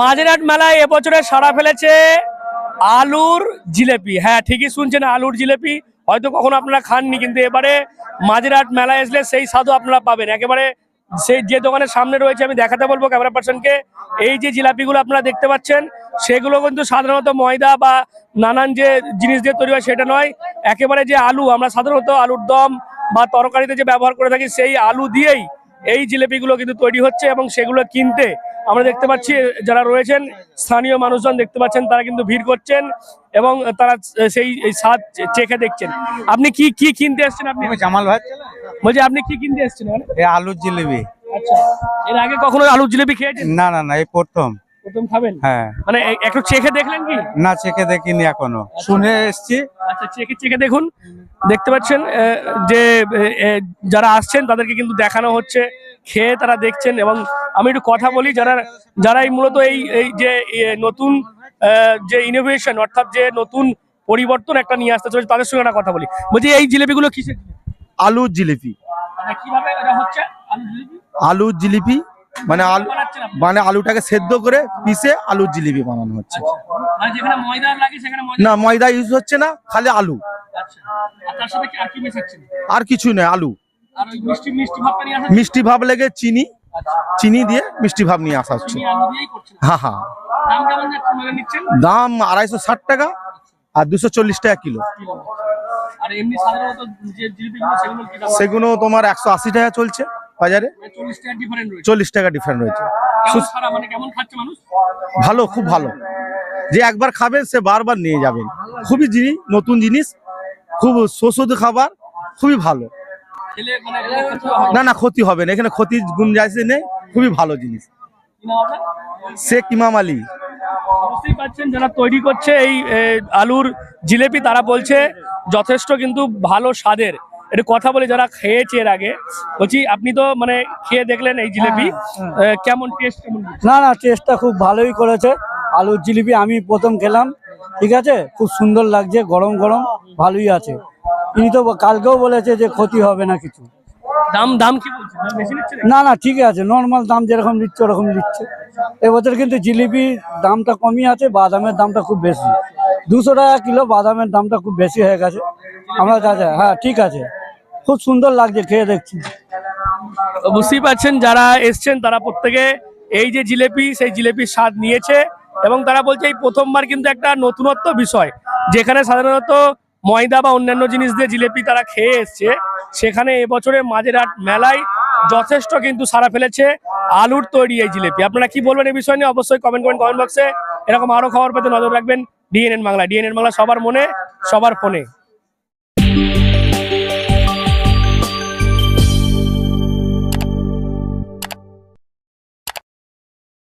মাঝেরহাট মেলায় এবছরে সারা ফেলেছে আলুর জিলেপি। হ্যাঁ ঠিকই শুনছেন, আলুর জিলেপি হয়তো কখনো আপনারা খাননি, কিন্তু এবারে মাঝেরহাট মেলায় আসলে সেই স্বাদও আপনারা পাবেন। একেবারে সেই যে দোকানের সামনে রয়েছে, আমি দেখাতে বলব ক্যামেরা পার্সনকে এই যে জিলাপিগুলো আপনারা দেখতে পাচ্ছেন, সেগুলো কিন্তু সাধারণত ময়দা বা নানান যে জিনিস দিয়ে তৈরি হয়, সেটা নয়। একেবারে যে আলু, আমরা সাধারণত আলুর দম বা তরকারিতে যে ব্যবহার করে থাকি, সেই আলু দিয়েই এই জিলেপিগুলো কিন্তু তৈরি হচ্ছে এবং সেগুলো কিনতে আমরা দেখতে পাচ্ছি যারা রয়েছেন স্থানীয় মানুষজন দেখতে পাচ্ছেন তারা কিন্তু ভিড় করছেন এবং তারা সেই স্বাদ চেখে দেখছেন। আপনি কি কি কিনতে এসছেন আপনি? জামাল ভাই। বলছি আপনি কি কিনতে এসছেন? আলুর জিলেবি আচ্ছা। এর আগে কখনো আলুর জিলেপি খেয়েছেন? না না না এই প্রথম। প্রথম খাবেন? হ্যাঁ। মানে একটু চেখে দেখলেন কি? না চেকে দেখিনি এখনও। শুনে এসছি। আচ্ছা চেকে চেকে দেখুন। দেখতে পাচ্ছেন যে যারা আসছেন তাদেরকে কিন্তু দেখানো হচ্ছে খেয়ে তারা দেখছেন এবং আমি একটু কথা বলি যারা যারা এই মূলত এই এই যে নতুন আহ, যে ইনোভেশন অর্থাৎ যে নতুন পরিবর্তন একটা নিয়ে আসতে চলেছে তাদের সঙ্গে একটা কথা বলি। বলছি এই জিলেপিগুলো কিসের আলুর জিলিপি। মানে কীভাবে এটা হচ্ছে? আলু জিলিপি? আলুর জিলিপি মানে আলু? মানে আলুটাকে সেদ্ধ করে পিসে আলুর জিলিপি বানানো হচ্ছে। মানে না ময়দা ইউজ হচ্ছে না খালি আলু। আচ্ছা। আর কিছু নেই আলু। মিষ্টি নিয়ে ভাব লেগে চিনি চিনি দিয়ে মিষ্টি ভাব নিয়ে আসা হচ্ছে। হ্যাঁ হ্যাঁ। দাম আড়াইশো ষাট টাকা আর দুশো চল্লিশ টাকা কিলো। সেগুলো তোমার একশো আশি টাকা চলছে বাজারে। মানে চল্লিশ টাকা ডিফারেন্ট রয়েছে। মানে ভালো খুব ভালো। যে একবার খাবেন সে বারবার নিয়ে যাবেন খুবই জিনিস নতুন জিনিস খুব সুস্বাদু খাবার খুবই ভালো। মানে না না ক্ষতি হবে না। এখানে ক্ষতির গুঞ্জাইশ নেই খুবই ভালো জিনিস? শেখ ইমাম আলী বুঝতেই পাচ্ছেন যারা তৈরি করছে এই আলুর জিলেপি তারা বলছে যথেষ্ট কিন্তু ভালো স্বাদের। একটু কথা বলি যারা খেয়েছে এর আগে। বলছি আপনি তো মানে খেয়ে দেখলেন এই জিলেপি। এ, কেমন টেস্ট কেমন না না টেস্টটা খুব ভালোই করেছে। আলুর জিলিপি আমি প্রথম খেলাম ঠিক আছে? খুব সুন্দর লাগছে গরম গরম ভালোই আছে। ইনি তো কালকেও বলেছে যে ক্ষতি হবে না কিছু। দাম দাম কি? না না ঠিক আছে নর্মাল দাম যেরকম দিচ্ছে ওরকম দিচ্ছে এবছর কিন্তু জিলিপি দামটা কমই আছে বাদামের দামটা খুব বেশি। দুশো টাকা কিলো বাদামের দামটা খুব বেশি হয়ে গেছে। আমার কাছে হ্যাঁ ঠিক আছে। খুব সুন্দর লাগছে, খেয়ে দেখছি। বুঝতেই পারছেন, যারা এসছেন, তারা প্রত্যেকে এই যে জিলেপি, সেই জিলেপির স্বাদ নিয়েছে এবং তারা বলছে এই প্রথমবার কিন্তু একটা নতুনত্ব বিষয়। যেখানে সাধারণত ময়দা বা অন্যান্য জিনিস দিয়ে জিলেপি তারা খেয়ে এসছে, সেখানে এবছরে মাঝেরহাট মেলায় যথেষ্ট কিন্তু সারা ফেলেছে আলুর তৈরি এই জিলেপি। আপনারা কি বলবেন এই বিষয় নিয়ে? অবশ্যই কমেন্ট করেন কমেন্ট বক্সে এরকম আরও খবর পেতে নজর রাখবেন ডিএনএন বাংলা। ডিএনএন বাংলা সবার মনে, সবার ফোনে।